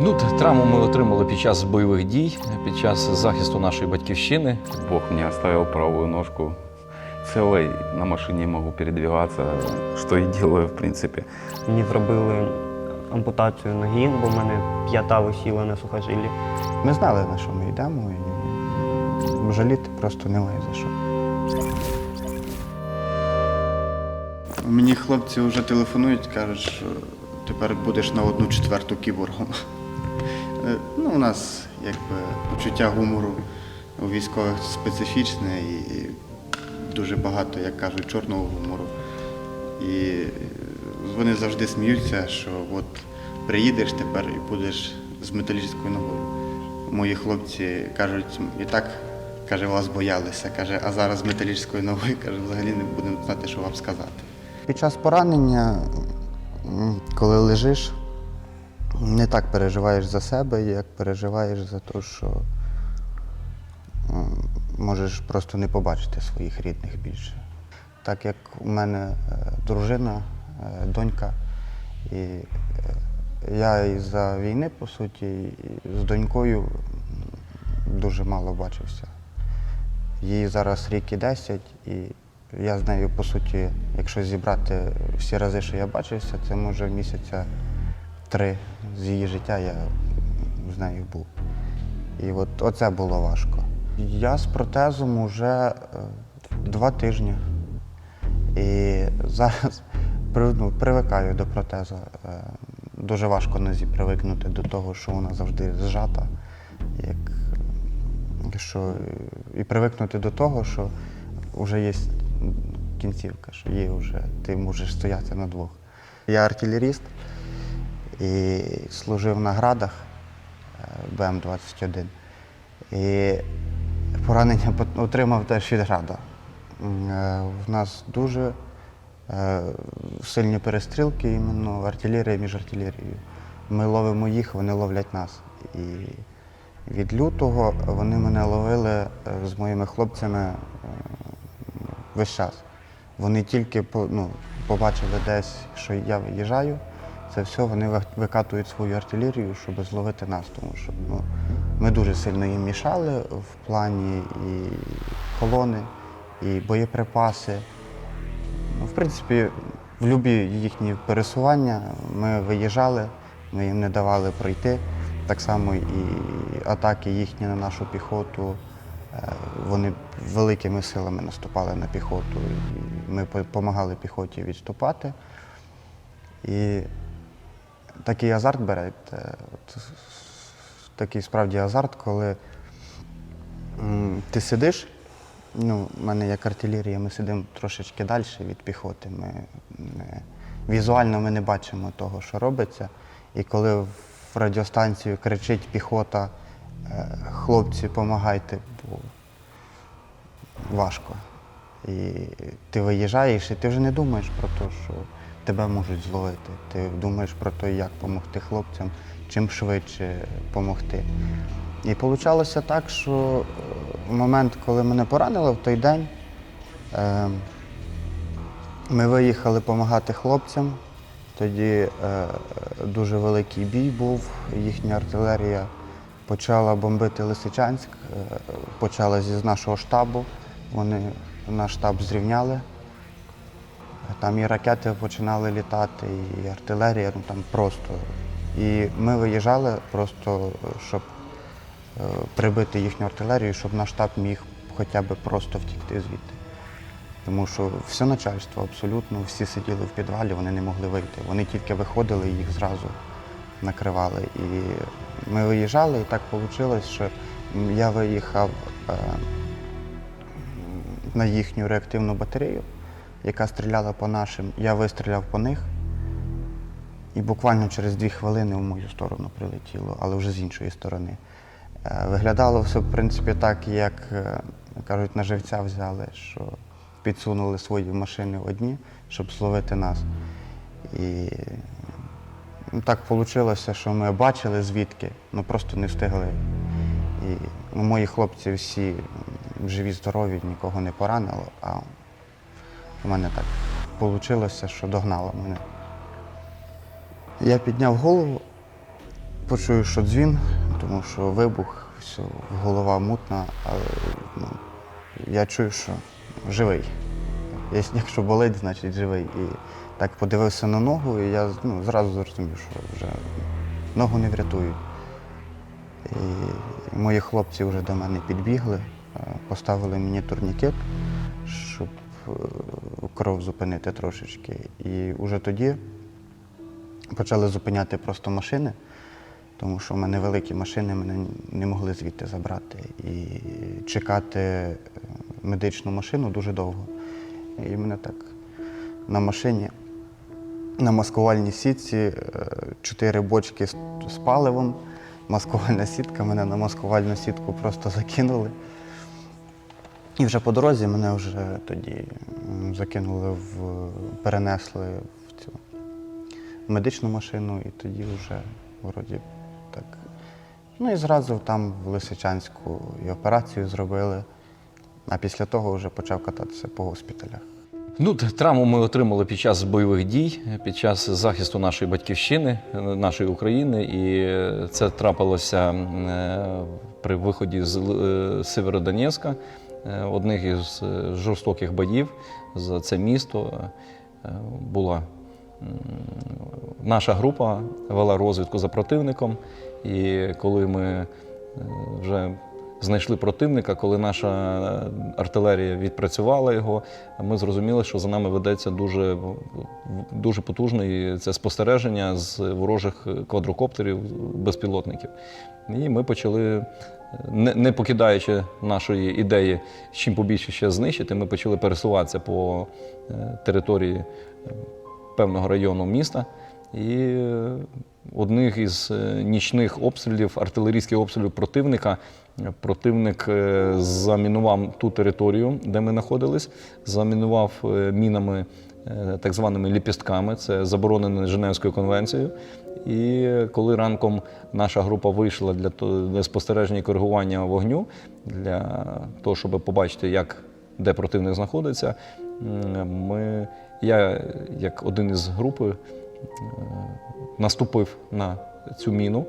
Ну, травму ми отримали під час бойових дій, під час захисту нашої батьківщини. Бог мне оставил правую ножку целой, на машине могу передвигаться, что и делаю, в принципе. Мені зробили ампутацію ноги, бо в мене п'ята висіла на сухожилі. Ми знали, на що ми йдемо, і жаліти просто немає за що. Мені хлопці вже телефонують, кажуть, що тепер будеш на одну четверту кіборгом. Е, Ну, у нас якби почуття гумору у військових специфічне і дуже багато, як кажуть, чорного гумору. І е, вони завжди сміються, що от приїдеш тепер і будеш з металічною ногою. Мої хлопці кажуть, і так каже, вас боялися, каже, а зараз з металічною ногою каже, взагалі не будемо знати, що вам сказати. Під час поранення, коли лежиш, не так переживаєш за себе, як переживаєш за те, що можеш просто не побачити своїх рідних більше. Так як у мене е, дружина, е, донька, і е, я із-за війни, по суті, з донькою дуже мало бачився. Їй зараз рік і 10, і я з нею, по суті, якщо зібрати всі рази, що я бачився, це може місяця три з її життя я з нею був. І от оце було важко. Я з протезом уже е, два тижні. І зараз ну, привикаю до протеза. Е, Дуже важко нозі привикнути до того, що вона завжди зжата. Як, що, і привикнути до того, що вже є кінцівка, що є вже, ти можеш стояти на двох. Я артилеріст і служив на градах е, БМ-21. І поранення отримав теж від града. М, е, нас дуже е, сильні перестрілки, іменно артилерія між артилерією. Ми ловимо їх, вони ловлять нас. І від лютого вони мене ловили з моїми хлопцями весь час. Вони тільки ну, побачили десь, що я виїжджаю, це все вони викатують свою артилерію, щоб зловити нас. Тому що ну, ми дуже сильно їм мішали в плані і колони, і боєприпаси. Ну, в принципі, в любі їхні пересування ми виїжджали, ми їм не давали пройти. Так само і атаки їхні на нашу піхоту. е, Вони великими силами наступали на піхоту. Ми допомагали піхоті відступати. І такий азарт бере. от, Такий справді азарт, коли ти сидиш. Ну, в мене як артилерія, ми сидимо трошечки далі від піхоти. Ми не, візуально ми не бачимо того, що робиться. І коли в радіостанцію кричить піхота, е, хлопці, допомагайте, бо важко. І ти виїжджаєш, і ти вже не думаєш про те, що тебе можуть зловити. Ти думаєш про те, як допомогти хлопцям, чим швидше допомогти. І вийшло так, що е, в момент, коли мене поранило в той день, е, ми виїхали допомагати хлопцям. Тоді е, дуже великий бій був, їхня артилерія почала бомбити Лисичанськ, е, почала з нашого штабу. Вони наш штаб зрівняли. Там і ракети починали літати, і артилерія, ну там просто. І ми виїжджали просто, щоб е, прибити їхню артилерію, щоб наш штаб міг хоча б просто втікти звідти. Тому що все начальство абсолютно, всі сиділи в підвалі, вони не могли вийти. Вони тільки виходили і їх зразу накривали. І ми виїжджали, і так вийшло, що я виїхав е, на їхню реактивну батарею, яка стріляла по нашим. Я вистріляв по них. І буквально через дві хвилини в мою сторону прилетіло, але вже з іншої сторони. Е, Виглядало все, в принципі, так, як е, кажуть, на живця взяли, що підсунули свої машини одні, щоб зловити нас. І ну, так вийшло, що ми бачили звідки, ну просто не встигли. І ну, мої хлопці всі живі, здорові, нікого не поранило, а у мене так вийшло, що догнало мене. Я підняв голову почую, що дзвін, тому що вибух, все, голова мутна, але ну, я чую, що живий. Якщо- Якщо болить, значить живий. І так подивився на ногу, і я ну, зразу зрозумів, що вже ногу не врятують. І мої хлопці вже до мене підбігли, е, поставили мені турнікет, щоб е, кров зупинити трошечки. І вже тоді почали зупиняти просто машини, тому що в мене великі машини, мене не могли звідти забрати. І чекати е, медичну машину дуже довго. І мене так на машині, на маскувальній сітці, е, чотири бочки з з паливом, маскувальна сітка, мене на маскувальну сітку просто закинули. І вже по дорозі мене вже тоді закинули в перенесли в цю медичну машину, і тоді вже вроді так. Ну і зразу там в Лисичанську і операцію зробили, а після того вже почав кататися по госпіталях. Ну, травму ми отримали під час бойових дій, під час захисту нашої батьківщини, нашої України. І це трапилося е, при виході з е, Северодонецька, одних із е, жорстоких боїв за це місто. е, Була наша група вела розвідку за противником. І коли ми е, вже знайшли противника, коли наша артилерія відпрацювала його, ми зрозуміли, що за нами ведеться дуже, дуже потужне це спостереження з ворожих квадрокоптерів, безпілотників. І ми почали, не, не покидаючи нашої ідеї, чим побільше ще знищити, ми почали пересуватися по е, території е, певного району міста. І е, одних із нічних обстрілів, артилерійських обстрілів противника, противник замінував ту територію, де ми знаходились, замінував мінами так званими ліпістками, це заборонено Женевською конвенцією. І коли ранком наша група вийшла для, для спостереження і коригування вогню, для того, щоб побачити, як, де противник знаходиться, ми, я, як один із групи, е, наступив на цю міну.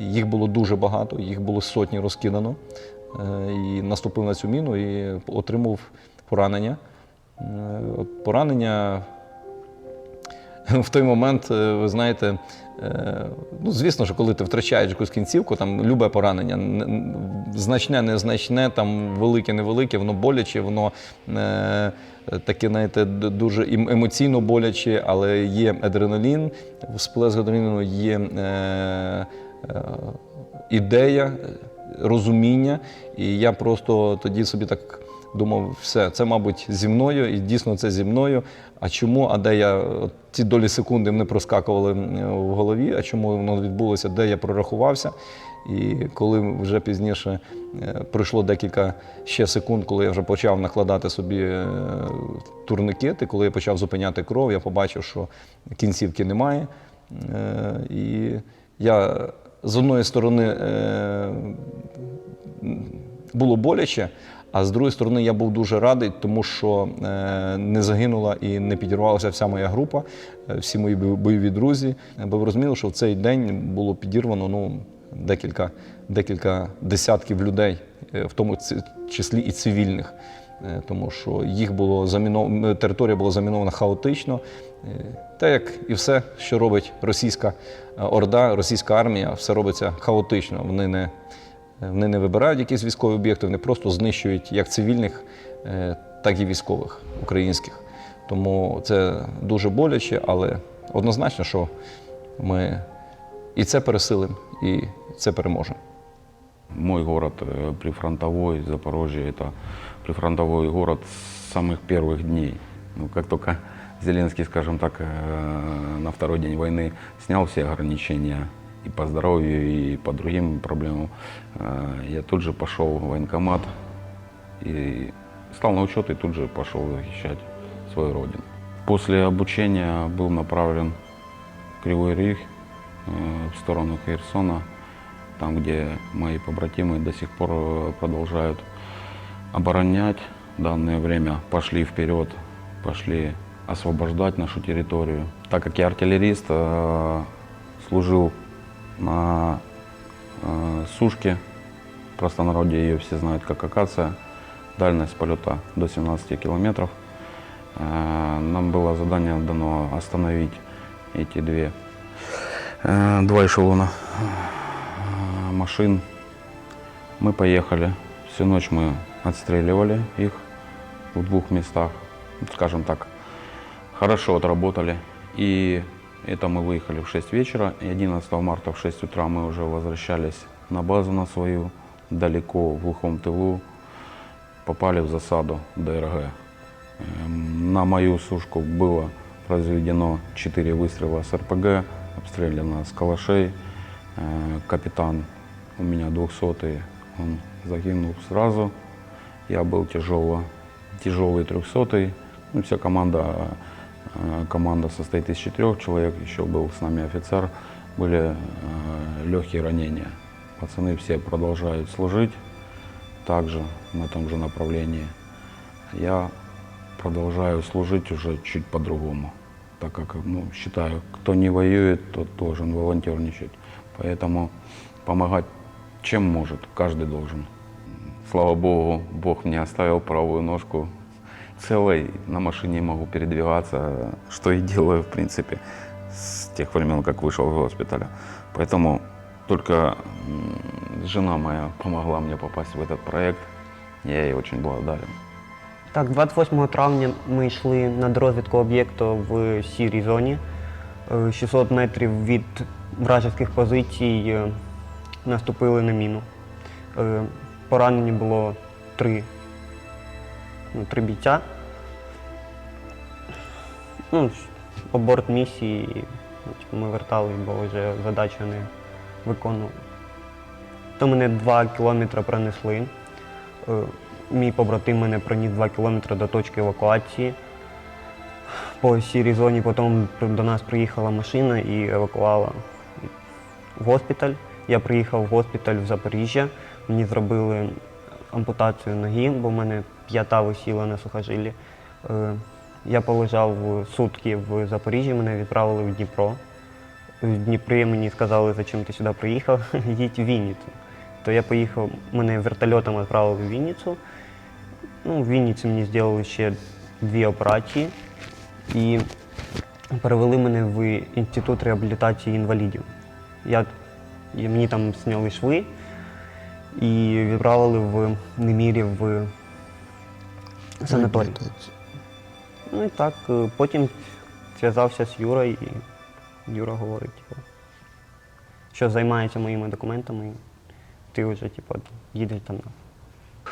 Їх було дуже багато, їх було сотні розкидано. Е, І наступив на цю міну і отримав поранення. Е, от Поранення в той момент, е, ви знаєте, е, ну, звісно, що коли ти втрачаєш якусь кінцівку, там любе поранення, значне, незначне, там велике, невелике, воно боляче, воно таке, знаєте, дуже ем- емоційно боляче, але є адреналін, всплеск адреналіну, є е, е, ідея, розуміння. І я просто тоді собі так думав, все, це, мабуть, зі мною, і дійсно це зі мною. А чому, а де я ці долі секунди не проскакували в голові, а чому воно відбулося, де я прорахувався. І коли вже пізніше е, пройшло декілька ще секунд, коли я вже почав накладати собі е, турникети, коли я почав зупиняти кров, я побачив, що кінцівки немає. Е, І я з одної сторони було боляче, а з другої сторони, я був дуже радий, тому що е, не загинула і не підірвалася вся моя група, е, всі мої бойові друзі. Е, Бо ви розуміли, що в цей день було підірвано ну, декілька, декілька десятків людей, в тому числі і цивільних. Тому що їх було заміновано, територія була замінована хаотично. Те, як і все, що робить російська орда, російська армія, все робиться хаотично. Вони не, вони не вибирають якісь військові об'єкти, вони просто знищують як цивільних, е, так і військових українських. Тому це дуже боляче, але однозначно, що ми і це пересилимо, і це переможемо. Мой город э, прифронтовой, Запорожье, это прифронтовой город с самых первых дней. Ну, как только Зеленский, скажем так, э, на второй день войны снял все ограничения и по здоровью, и по другим проблемам, э, я тут же пошел в военкомат и стал на учет и тут же пошел защищать свою родину. После обучения был направлен в Кривой Рих, э, в сторону Херсона, там, где мои побратимы до сих пор э, продолжают оборонять данное время, пошли вперед, пошли освобождать нашу территорию. Так как я артиллерист, э, служил на э, сушке, в простонародье ее все знают как акация, дальность полета до 17 километров. Э, Нам было задание дано остановить эти две, э, два эшелона машин. Мы поехали, всю ночь мы отстреливали их в двух местах, скажем так, хорошо отработали. И это мы выехали в 6 вечера, и 11 марта в 6 утра мы уже возвращались на базу на свою, далеко, в глухом тылу, попали в засаду ДРГ. Эм, На мою сушку было произведено 4 выстрела с РПГ, обстреляно с калашей. Э, Капитан у меня 200 он загинул сразу. Я был тяжело, тяжелый 300 ну, вся команда, команда состоит из четырех человек, еще был с нами офицер, были э, легкие ранения. Пацаны все продолжают служить также на том же направлении. Я продолжаю служить уже чуть по-другому, так как ну, считаю, кто не воюет, тот должен волонтерничать. Поэтому помогать чем может, каждый должен. Слава Богу, Бог мне оставил правую ножку целой, на машине могу передвигаться, что и делаю, в принципе, с тех времен, как вышел из госпиталя. Поэтому только м, жена моя помогла мне попасть в этот проект. Я ей очень благодарен. Так, 28 травня ми йшли на розвідку об'єкту в сірій зоні. Е, 600 метрів від вражеських позицій е, наступили на міну. Е, Поранені було три, ну, три бійця. Ну, по борт місії типу, ми вертались, бо вже задачу не виконували. То мене два кілометри пронесли. Е, Мій побратим мене проніс 2 кілометри до точки евакуації. По сірій зоні потім до нас приїхала машина і евакувала в госпіталь. Я приїхав в госпіталь в Запоріжжя. Мені зробили ампутацію ноги, бо в мене п'ята висіла на сухожилі. Е, Я полежав сутки в Запоріжжі, мене відправили в Дніпро. В Дніпрі мені сказали, зачем ти сюди приїхав, їдь в Вінницю. То я поїхав, мене вертольотом відправили в Вінницю. Ну, в Вінниці мені зробили ще дві операції і перевели мене в інститут реабілітації інвалідів. Я, мені там зняли шви і відправили в Немірів в санаторій. Ну і так, е, потім зв'язався з Юрою, і Юра говорить, типу, що займається моїми документами, і ти вже типу, їдеш там.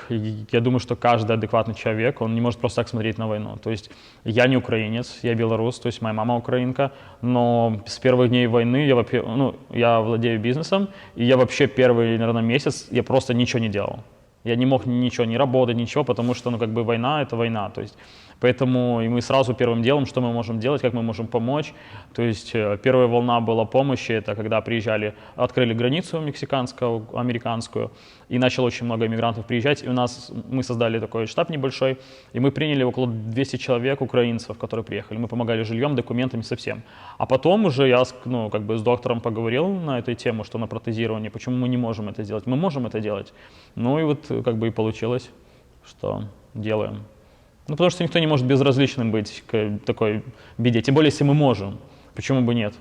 И Я думаю, что каждый адекватный человек, он не может просто так смотреть на войну. То есть я не украинец, я белорус, то есть моя мама украинка, но с первых дней войны я, вообще, ну, я владею бизнесом, и я вообще первый, наверное, месяц я просто ничего не делал. Я не мог ничего, не работать, ничего, потому что, ну, как бы война – это война. То есть, поэтому и мы сразу первым делом, что мы можем делать, как мы можем помочь. То есть э, первая волна была помощи, это когда приезжали, открыли границу мексиканскую, американскую, и начало очень много иммигрантов приезжать. И у нас, мы создали такой штаб небольшой, и мы приняли около 200 человек, украинцев, которые приехали. Мы помогали жильем, документами, со всем. А потом уже я ну, как бы с доктором поговорил на эту тему, что на протезирование, почему мы не можем это делать. Мы можем это делать. Ну и вот как бы и получилось, что делаем. Ну, потому что никто не может безразличным быть к такой беде. Тем более, если мы можем. Почему бы нет?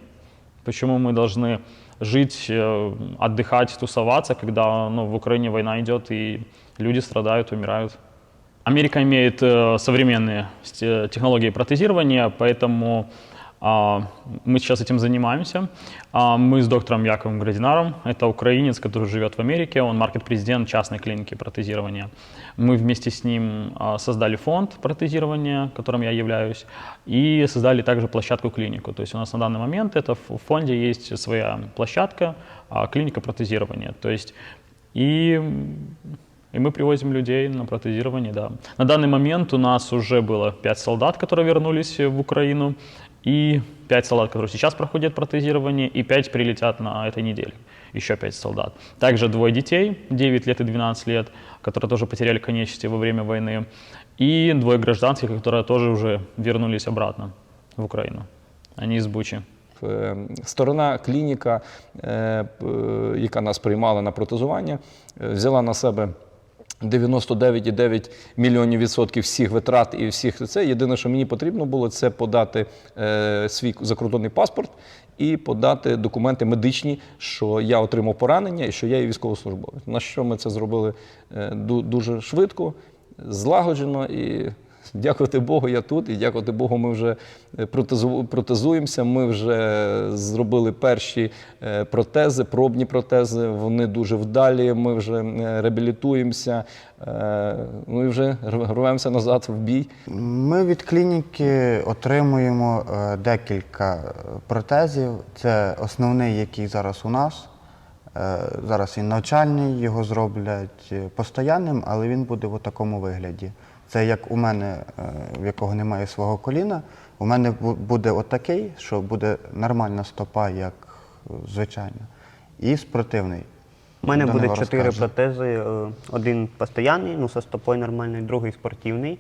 Почему мы должны жить, э, отдыхать, тусоваться, когда ну, в Украине война идет и люди страдают, умирают? Америка имеет э, современные сте- технологии протезирования, поэтому а, мы сейчас этим занимаемся. А, мы с доктором Яковом Градинаром, это украинец, который живет в Америке, он маркет-президент частной клиники протезирования. Мы вместе с ним а, создали фонд протезирования, которым я являюсь, и создали также площадку-клинику. То есть у нас на данный момент это в фонде есть своя площадка, а, клиника протезирования. То есть и и мы привозим людей на протезирование, да. На данный момент у нас уже было 5 солдат, которые вернулись в Украину, и 5 солдат, которые сейчас проходят протезирование, и 5 прилетят на этой неделе. Еще 5 солдат. Также двое детей, 9 лет и 12 лет, которые тоже потеряли конечности во время войны. И двое гражданских, которые тоже уже вернулись обратно в Украину. Они из Бучи. Е, Сторона клініка, е, п- яка нас приймала на протезування, е, взяла на себе 99,9 мільйонів відсотків всіх витрат і всіх це. Єдине, що мені потрібно було, це подати е, свій закордонний паспорт і подати документи медичні, що я отримав поранення і що я є військовослужбовець. На що ми це зробили е, дуже швидко, злагоджено і. Дякувати Богу, я тут, і дякувати Богу, ми вже е, протезуємося. Ми вже зробили перші е, протези, пробні протези. Вони дуже вдалі. Ми вже е, реабілітуємося. Ну і вже рвемося назад в бій. Ми від клініки отримуємо декілька протезів. Це основний, який зараз у нас. Зараз він навчальний, його зроблять постоянним, але він буде в такому вигляді. Це як у мене, е, в якого немає свого коліна. У мене буде отакий, що буде нормальна стопа, як звичайно, і спортивний. У мене буде чотири протези. е, Один постійний, ну, зі стопою нормальний, другий спортивний.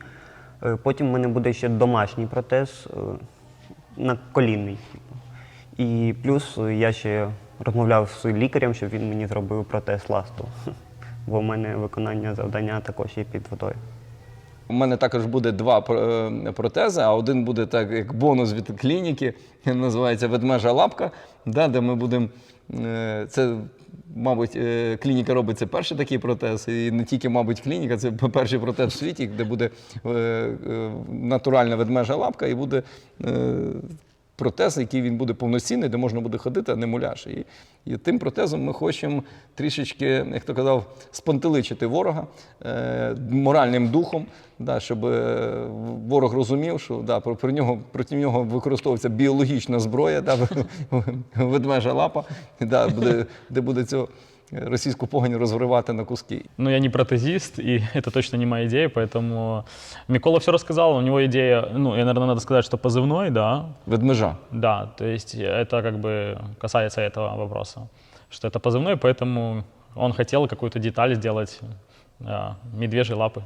Е, Потім в мене буде ще домашній протез на колінний. І плюс я ще розмовляв з лікарем, щоб він мені зробив протез ласту. Бо в мене виконання завдання також є під водою. У мене також буде два е, протези, а один буде так як бонус від клініки. Він називається ведмежа лапка, да, де ми будемо. е, Це, мабуть, е, клініка робить це перший такий протез. І не тільки, мабуть, клініка, це перший протез в світі, де буде натуральна ведмежа лапка і буде. Протез, який він буде повноцінний, де можна буде ходити, а не муляж. І тим протезом ми хочемо трішечки, як то казав, спонтеличити ворога е, моральним духом, да, щоб е, ворог розумів, що да, про, про нього, проти нього використовується біологічна зброя, да, ведмежа лапа, да, буде, де буде цю російську погоню розривати на куски. Но я не протезист, и это точно не моя идея, поэтому Микола все рассказал. У него идея, ну, и, наверное, надо сказать, что позывной, да, Ведмежа. да, то есть это как бы касается этого вопроса, что это позывной, поэтому он хотел какую-то деталь сделать а, медвежьей лапы.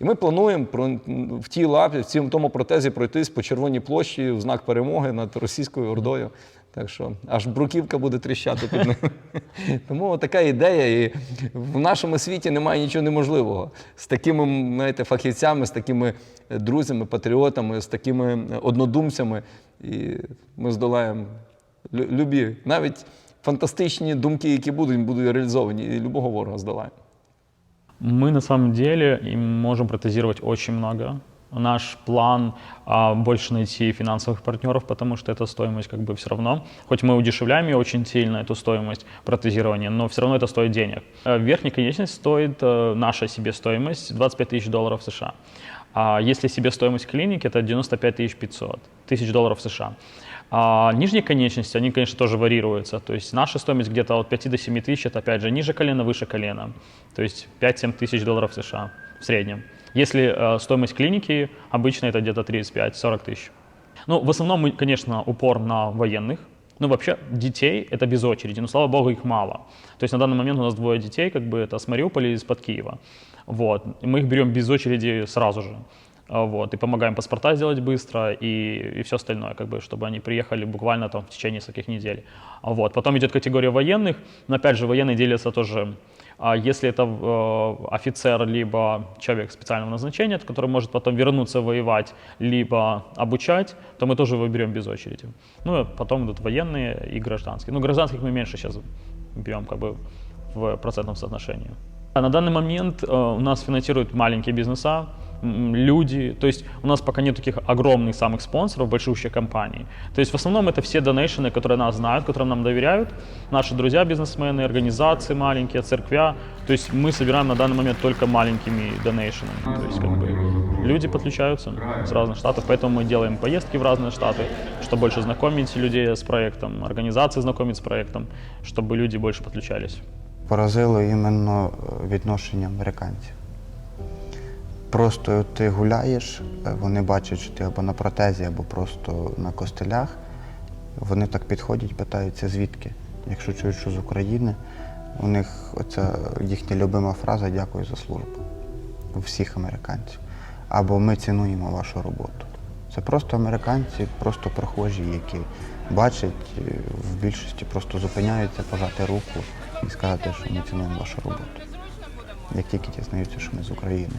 І ми плануємо про- в тій лапі, в цьому тому протезі пройтись по Червоній площі в знак перемоги над російською ордою. Так що аж бруківка буде тріщати під ним. Тому така ідея. І в нашому світі немає нічого неможливого. З такими знаєте, фахівцями, з такими друзями, патріотами, з такими однодумцями. І ми здолаємо любі, навіть фантастичні думки, які будуть, будуть реалізовані, і любого ворога здолаємо. Мы на самом деле можем протезировать очень много. Наш план а, больше найти финансовых партнеров, потому что эта стоимость как бы все равно, хоть мы удешевляем ее очень сильно, эту стоимость протезирования, но все равно это стоит денег. Э, Верхняя конечность стоит, э, наша себестоимость, 25 тысяч долларов США. А если себестоимость клиники, это 95 тысяч 500 тысяч долларов США. А нижние конечности, они, конечно, тоже варьируются. То есть наша стоимость где-то от 5 до 7 тысяч, это опять же ниже колена, выше колена. То есть 5-7 тысяч долларов США в среднем. Если э, стоимость клиники обычно это где-то 35-40 тысяч. Ну, в основном, конечно, упор на военных. Ну, вообще, детей это без очереди, но, слава богу, их мало. То есть на данный момент у нас двое детей, как бы это с Мариуполя и из-под Киева. Вот. И мы их берем без очереди сразу же. А, Вот, и помогаем паспорта сделать быстро и, и все остальное, как бы, чтобы они приехали буквально там в течение нескольких недель. Вот. Потом идет категория военных, но опять же военные делятся тоже, а если это э, офицер, либо человек специального назначения, который может потом вернуться воевать, либо обучать, то мы тоже его берем без очереди. Ну, и потом идут военные и гражданские. Ну, гражданских мы меньше сейчас берем как бы в процентном соотношении. А На данный момент э, у нас финансируют маленькие бизнеса, м, люди. То есть у нас пока нет таких огромных самых спонсоров, большущих компаний. То есть в основном это все донейшены, которые нас знают, которым нам доверяют. Наши друзья, бизнесмены, организации маленькие, церквя. То есть мы собираем на данный момент только маленькими донейшенами. То есть как бы люди подключаются с разных штатов, поэтому мы делаем поездки в разные штаты, чтобы больше знакомить людей с проектом, организации знакомить с проектом, чтобы люди больше подключались. поразило іменно е, відношення американців. Просто ти гуляєш, е, вони бачать, що ти або на протезі, або просто на костелях. Вони так підходять, питаються, звідки. Якщо чують, що з України, у них оця їхня любима фраза дякую за службу. Всіх американців. Або ми цінуємо вашу роботу. Це просто американці, просто прохожі, які бачать, е, в більшості просто зупиняються, пожати руку і сказати, що ми цінуємо вашу роботу. Як тільки дізнаються, що ми з України.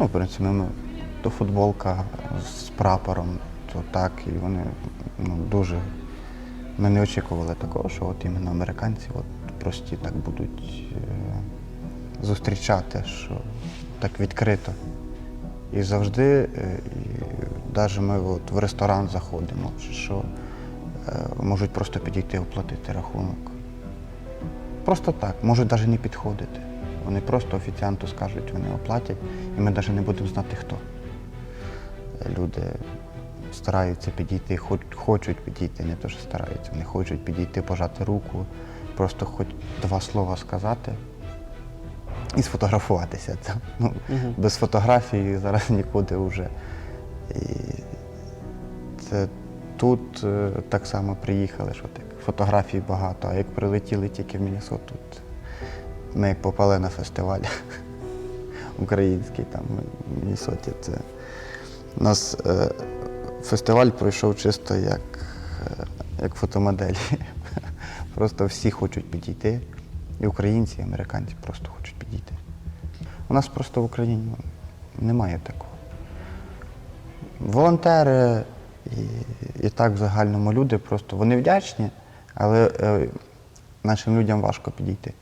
Ну, в принципі, ми то футболка з прапором, то так, і вони ну, дуже. Ми не очікували такого, що от іменно американці от прості так будуть е, зустрічати, що так відкрито. І завжди, е, і навіть ми от в ресторан заходимо, що е, можуть просто підійти оплатити рахунок. Просто так, можуть навіть не підходити. Вони просто офіціанту скажуть, вони оплатять, і ми навіть не будемо знати хто. Люди стараються підійти, хочуть підійти, не то, що стараються, вони хочуть підійти, пожати руку, просто хоч два слова сказати і сфотографуватися. Це, ну, Без фотографії зараз нікуди вже. І це тут е, так само приїхали, що так, фотографій багато, а як прилетіли тільки в Міннесоту, тут ми попали на фестиваль український там в Міннесоті. Це у нас е, фестиваль пройшов чисто як, е, як фотомодель. Просто всі хочуть підійти. І українці, і американці просто хочуть підійти. У нас просто в Україні ну, немає такого. Волонтери і, і так в загальному люди просто вони вдячні, але е, нашим людям важко підійти.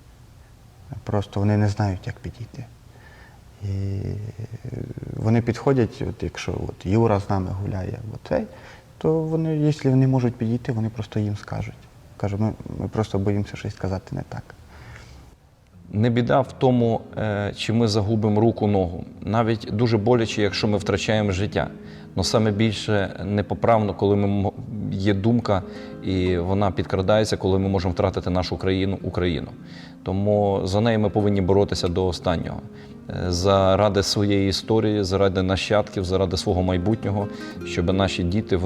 Просто вони не знають, як підійти. І вони підходять, от якщо от Юра з нами гуляє, цей, то вони, якщо вони можуть підійти, вони просто їм скажуть. Кажуть, ми, ми просто боїмося щось сказати не так. Не біда в тому, е, чи ми загубимо руку ногу. Навіть дуже боляче, якщо ми втрачаємо життя. Але саме більше непоправно, коли ми є думка, і вона підкрадається, коли ми можемо втратити нашу країну, Україну. Тому за неї ми повинні боротися до останнього. Е, Заради своєї історії, заради нащадків, заради свого майбутнього, щоб наші діти,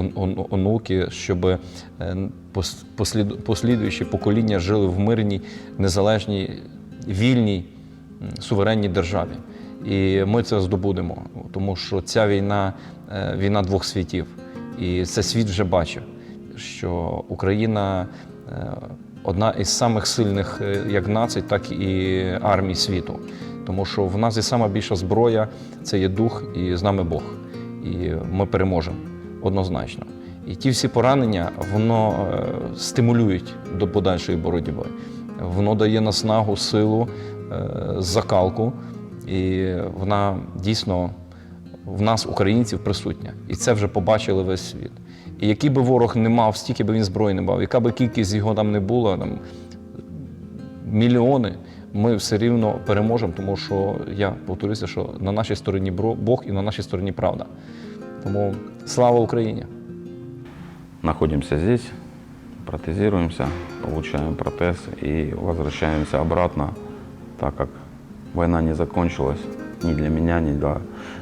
онуки, щоб е, послідуючі покоління жили в мирній, незалежній вільній суверенній державі. І ми це здобудемо, тому що ця війна е, війна двох світів. І це світ вже бачив, що Україна е, одна із самих сильних е, як націй, так і армій світу. Тому що в нас є сама більша зброя це є дух і з нами Бог. І ми переможемо однозначно. І ті всі поранення воно е, стимулюють до подальшої боротьби. Воно дає наснагу, силу, закалку, і вона дійсно в нас, українців, присутня. І це вже побачили весь світ. І який би ворог не мав, стільки би він зброї не мав, яка би кількість його там не була, там, мільйони, ми все рівно переможемо, тому що я повторюся, що на нашій стороні Бог і на нашій стороні правда. Тому слава Україні! Находимся здесь, протезируемся, получаем протез и возвращаемся обратно, так как война не закончилась ни для меня, ни для,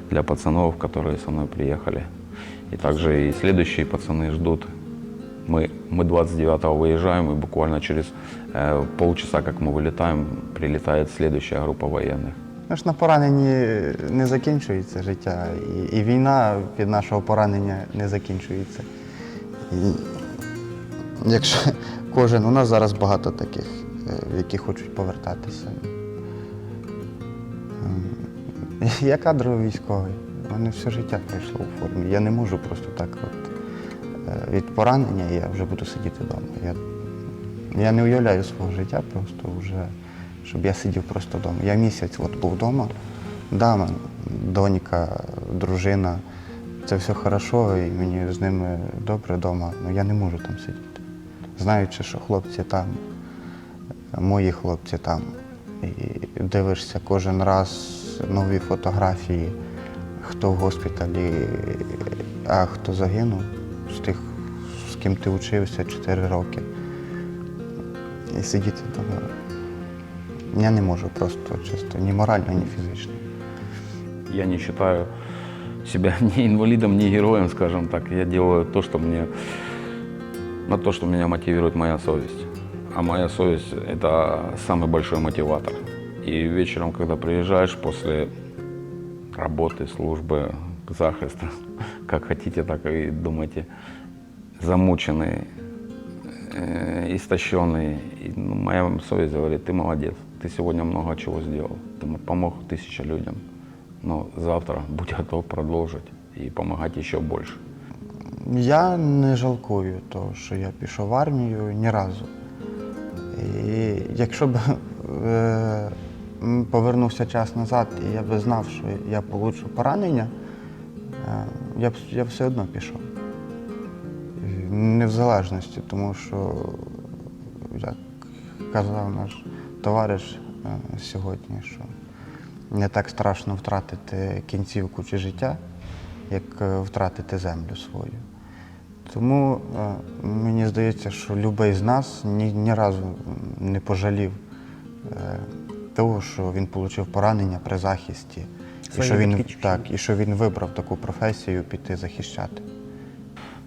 для пацанов, которые со мной приехали. И также и следующие пацаны ждут. Мы, мы 29-го выезжаем, и буквально через э, полчаса, как мы вылетаем, прилетает следующая группа военных. Ну ж на пораненні не закінчується життя, і, і війна від нашого поранення не закінчується. І якщо кожен, у нас зараз багато таких, е, які хочуть повертатися. Ем, Я кадровий військовий. У мене все життя пройшло у формі. Я не можу просто так от е, від поранення я вже буду сидіти вдома. Я, я не уявляю свого життя просто вже, щоб я сидів просто вдома. Я місяць от був вдома. Да, донька, дружина, це все хорошо, і мені з ними добре вдома, але я не можу там сидіти. Знаючи, що хлопці там, мої хлопці там. І дивишся кожен раз нові фотографії, хто в госпіталі, а хто загинув з тих, з ким ти учився 4 роки. І сидіти вдома. Я не можу просто чисто ні морально, ні фізично. Я не считаю себя ни инвалидом, ни героем, скажем так. Я делаю то, что мне, на то, что меня мотивирует моя совесть. А моя совесть – это самый мотиватор. И вечером, когда приезжаешь после работы, службы, захиста, как хотите, так и думайте, замученный, э, истощенный. И, ну, моя совесть говорит, ты молодец, ты сегодня много чего сделал, ты м- помог тысяча людям, но завтра будь готов продолжить и помогать еще больше. Я не жалкую того, що я пішов в армію ні разу. І якщо б е, м, повернувся час назад, і я би знав, що я получу поранення, е, я б я все одно пішов. Не в залежності, тому що, як казав наш товариш е, сьогодні, що не так страшно втратити кінцівку чи життя, як е, втратити землю свою. Тому мені здається, що будь-який з нас ні, ні разу не пожалів того, що він отримав поранення при захисті, і Своєї що, він, батьківщини. так, і що він вибрав таку професію піти захищати.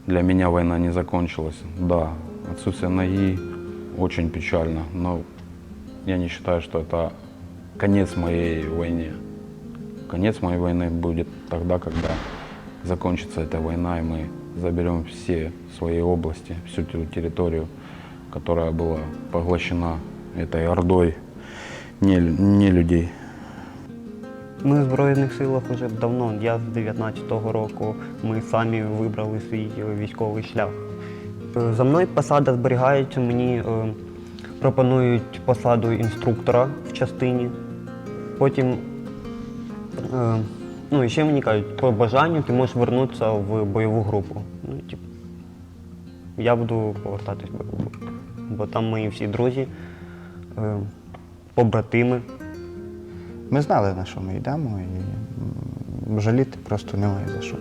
Для меня война не закончилась. Да, отсутствие ноги очень печально, но я не считаю, что это конец моей войне. Конец моей войны будет тогда, когда закончится эта война, и мы заберем все свои области, всю ту территорию, которая была поглощена этой ордой не, не людей. Ми в Збройних силах вже давно. Я з 19-го року. Ми самі вибрали свій е, військовий шлях. Е, За мною посада зберігається. Мені е, пропонують посаду інструктора в частині. Потім, ну ще мені кажуть, по бажанню ти можеш вернутися в бойову групу. Ну, тип, я буду повертатись в бойову групу. Бо там мої всі друзі, побратими. Ми знали, на що ми йдемо, і жаліти просто немає за що.